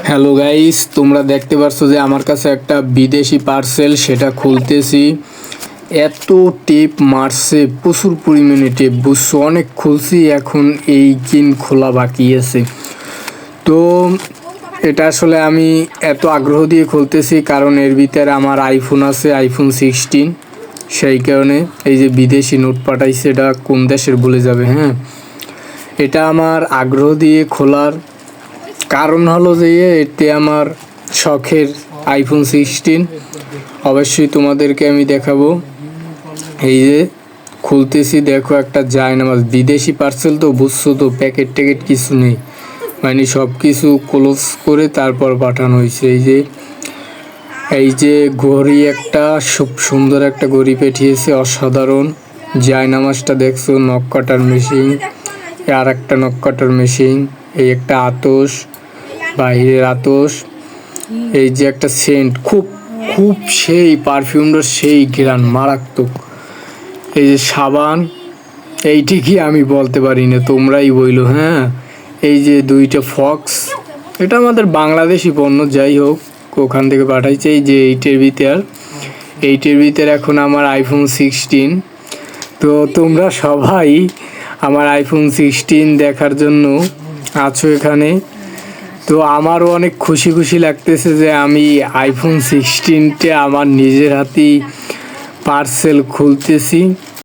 Hello guys তোমরা দেখতে পাচ্ছ যে আমার কাছে একটা বিদেশি পার্সেল সেটা খুলতেছি। এত টেপ মারছে, প্রচুর পরিমাণে টেপ বুঝছ, অনেক খুলছি, এখন এই কিন খোলা বাকি আছে। তো এটা আসলে আমি এত আগ্রহ দিয়ে খুলতেছি, কারণ এর ভিতরে আমার আইফোন আছে আইফোন সিক্সটিন সেই কারণে এই যে বিদেশি নোট পাঠাইছে, এটা কোন দেশের বলে যাবে হ্যাঁ? এটা আমার আগ্রহ দিয়ে খোলার কারণ হলো যে, এতে আমার শখের আইফোন সিক্সটিন অবশ্যই তোমাদেরকে আমি দেখাবো। এই যে, খুলতেছি, দেখো একটা যায় না বিদেশি পার্সেল তো, বুঝছ তো প্যাকেট ট্যাকেট কিছু নেই। মানে সব কিছু ক্লোজ করে তারপর পাঠানো হয়েছে। এই যে এই যে ঘড়ি একটা, খুব সুন্দর একটা ঘড়ি পাঠিয়েছে, অসাধারণ। জায়নামাজটা দেখছ, নখ কাটার মেশিন আর একটা নখ কাটার মেশিন এই একটা আতস বাইরের আতস, এই যে একটা সেন্ট খুব খুব সেই পারফিউমটা সেই ঘ্রাণ মারাত্মক। এই যে সাবান, এইটি কি আমি বলতে পারি না, তোমরাই বইলো হ্যাঁ? এই যে দুইটা ফক্স, এটা আমাদের বাংলাদেশি পণ্য, যাই হোক, ওখান থেকে পাঠাইছে, এই যে এইটের ভিতর। এইটের ভিতর এখন আমার আইফোন সিক্সটিন তো তোমরা সবাই আমার আইফোন সিক্সটিন দেখার জন্য আছো এখানে। তো আমারও অনেক খুশি খুশি লাগতেছে যে আমি আইফোন সিক্সটিনটা আমার নিজের হাতেই পার্সেল খুলতেছি।